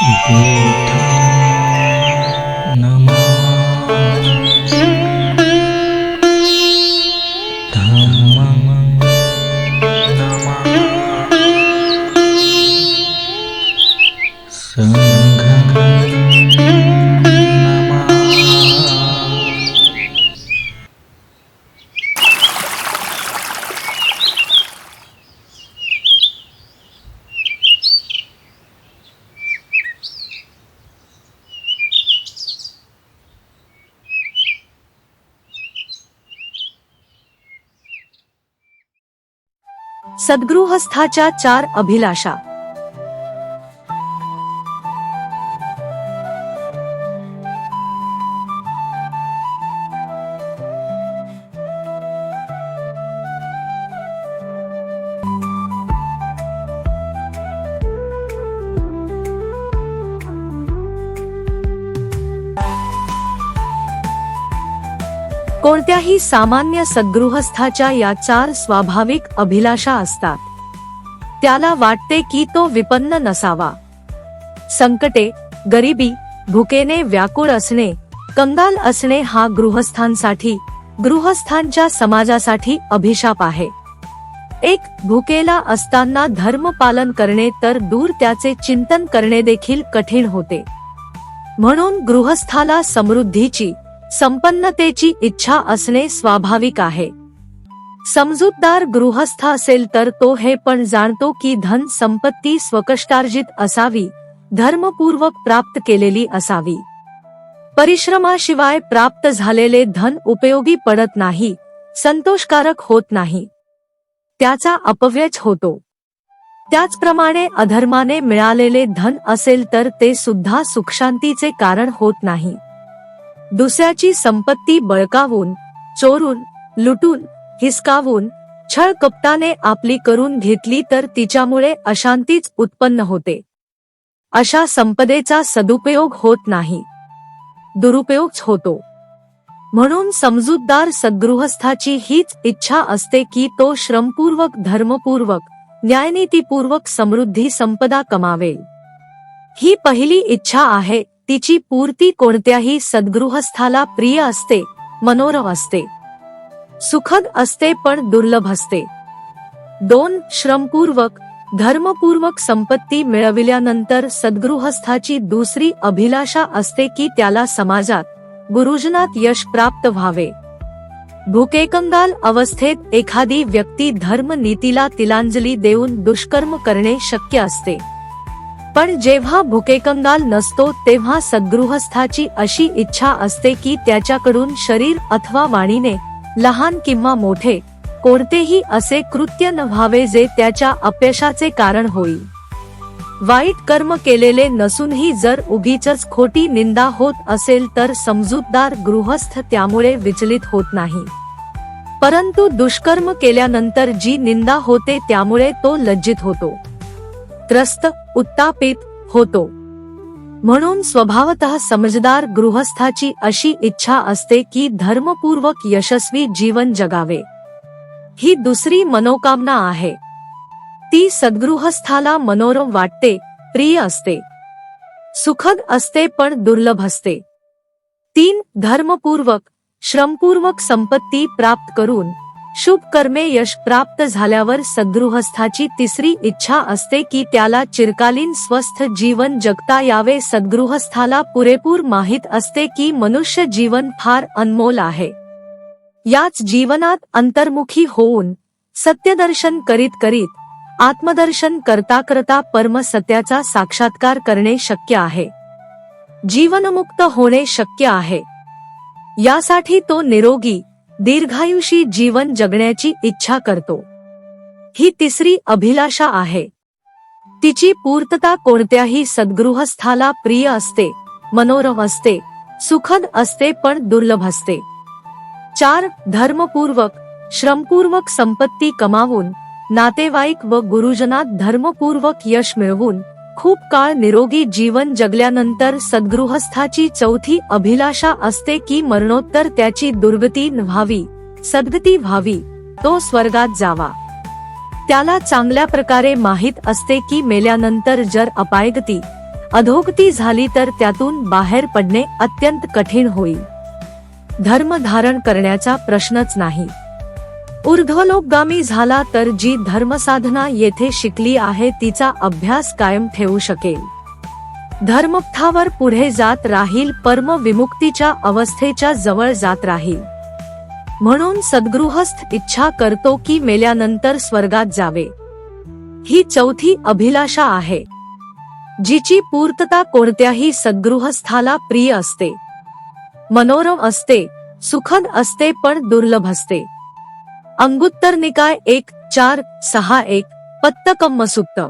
y सद्गृहस्थाच्या चार अभिलाषा. कोणत्याही सामान्य सद्गृहस्थाच्या या चार स्वाभाविक अभिलाषा असतात. त्याला वाटते की तो विपन्न नसावा. संकटे गरिबी भुकेने व्याकुळ असणे कंगाल असणे हा गृहस्थांसाठी गृहस्थांच्या समाजासाठी अभिशाप आहे. एक भुकेला असताना धर्म पालन करणे तर दूर त्याचे चिंतन करणे देखील कठीण होते. म्हणून गृहस्थाला समृद्धीची संपन्नतेची इच्छा असणे स्वाभाविक आहे. समजूतदार गृहस्थ असेल तर तो हे पण जाणतो की धन संपत्ती स्वकष्टार्जित असावी धर्मपूर्वक प्राप्त केलेली असावी. परिश्रमाशिवाय प्राप्त झालेले धन उपयोगी पडत नाही संतोषकारक होत नाही. त्याचा अपव्यच होतो. त्याचप्रमाणे अधर्माने मिळालेले धन असेल तर ते सुद्धा सुखशांतीचे कारण होत नाही. दुसऱ्याची संपत्ती बळकावून चोरून लुटून हिसकावून छळ कपटाने आपली करून घेतली तर तिच्यामुळे अशांतीच उत्पन्न होते. अशा संपदेचा सदुपयोग होत नाही. दुरुपयोगच होतो. म्हणून समजूतदार सद्गृहस्थाची हीच इच्छा असते की तो श्रमपूर्वक धर्मपूर्वक न्यायनीतीपूर्वक समृद्धी संपदा कमावेल. ही पहिली इच्छा आहे तिची पूर्ती कोणत्याही सद्गृहस्थाला प्रिय असते मनोरम असते. सुखद असते पण दुर्लभ असते. दोन श्रमपूर्वक धर्मपूर्वक संपत्ती मिळविल्यानंतर सद्गृहस्थाची दुसरी अभिलाषा असते की त्याला समाजात गुरुजनात यश प्राप्त व्हावे. भुकेकंगाल अवस्थेत एखादी व्यक्ती धर्मनीतीला तिलांजली देऊन दुष्कर्म करणे शक्य असते. पण जेव्हा भुकेकंगाल नसतो तेव्हा सद्गृहस्थाची अशी इच्छा असते की त्याच्याकडून शरीर अथवा वाणीने लहान किंवा मोठे कोणतेही असे कृत्य न व्हावे जे त्याच्या अपयशाचे कारण होईल. वाईट कर्म केलेले नसूनही जर उगीच खोटी निंदा होत असेल तर समजूतदार गृहस्थ त्यामुळे विचलित होत नाही. परंतु दुष्कर्म केल्यानंतर जी निंदा होते त्यामुळे तो लज्जित होतो. त्रस्त उत्तापित होतो. म्हणून स्वभावत समजदार गृहस्थाची अशी इच्छा असते की धर्मपूर्वक यशस्वी जीवन जगावे. ही दुसरी मनोकामना आहे. ती सद्गृहस्थाला मनोरम वाटते प्रिय असते. सुखद असते पण दुर्लभ असते. तीन धर्मपूर्वक श्रमपूर्वक संपत्ती प्राप्त करून शुभ कर्मे यश प्राप्त झाल्यावर सद्गृहस्थाची तिसरी इच्छा असते की त्याला चिरकालीन स्वस्थ जीवन जगता यावे. सद्गृहस्थाला पुरेपूर माहीत असते की मनुष्य जीवन फार अनमोल आहे. याच जीवनात अंतर्मुखी होऊन सत्यदर्शन करीत करीत आत्मदर्शन करता करता परमसत्याचा साक्षात्कार करणे शक्य आहे. जीवनमुक्त होणे शक्य आहे. यासाठी तो निरोगी दीर्घायुषी जीवन जगण्याची इच्छा करतो. ही तिसरी अभिलाषा आहे. तिची पूर्तता कोणत्याही सद्गृहस्थाला प्रिय असते मनोरम असते सुखद असते पण दुर्लभ असते. चार धर्मपूर्वक श्रमपूर्वक संपत्ती कमावून नातेवाईक व गुरुजनात धर्मपूर्वक यश मिळवून खूप काळ निरोगी जीवन जगल्यानंतर सद्गृहस्थाची चौथी अभिलाषा असते की मरणोत्तर त्याची दुर्गती व्हावी सद्गती व्हावी तो स्वर्गात जावा. त्याला चांगल्या प्रकारे माहीत असते की मेल्यानंतर जर अपायगती अधोगती झाली तर त्यातून बाहेर पडणे अत्यंत कठीण होईल. धर्म धारण करण्याचा प्रश्नच नाही. ऊर्ध्वलोकगामी झाला तर जी धर्मसाधना येथे शिकली आहे तिचा अभ्यास कायम ठेवू शकेल. धर्मपथावर पुढे जात राहील परम विमुक्तीच्या अवस्थेच्या जवळ जात राहील. म्हणून सद्गृहस्थ इच्छा करतो की मेल्यानंतर स्वर्गात जावे. ही चौथी अभिलाषा आहे. जिची पूर्तता कोणत्याही सद्गृहस्थाला प्रिय असते. मनोरम असते सुखद असते पण दुर्लभ असते. अंगुत्तर निकाय एक चार सहा एक पत्तकम्म सुक्त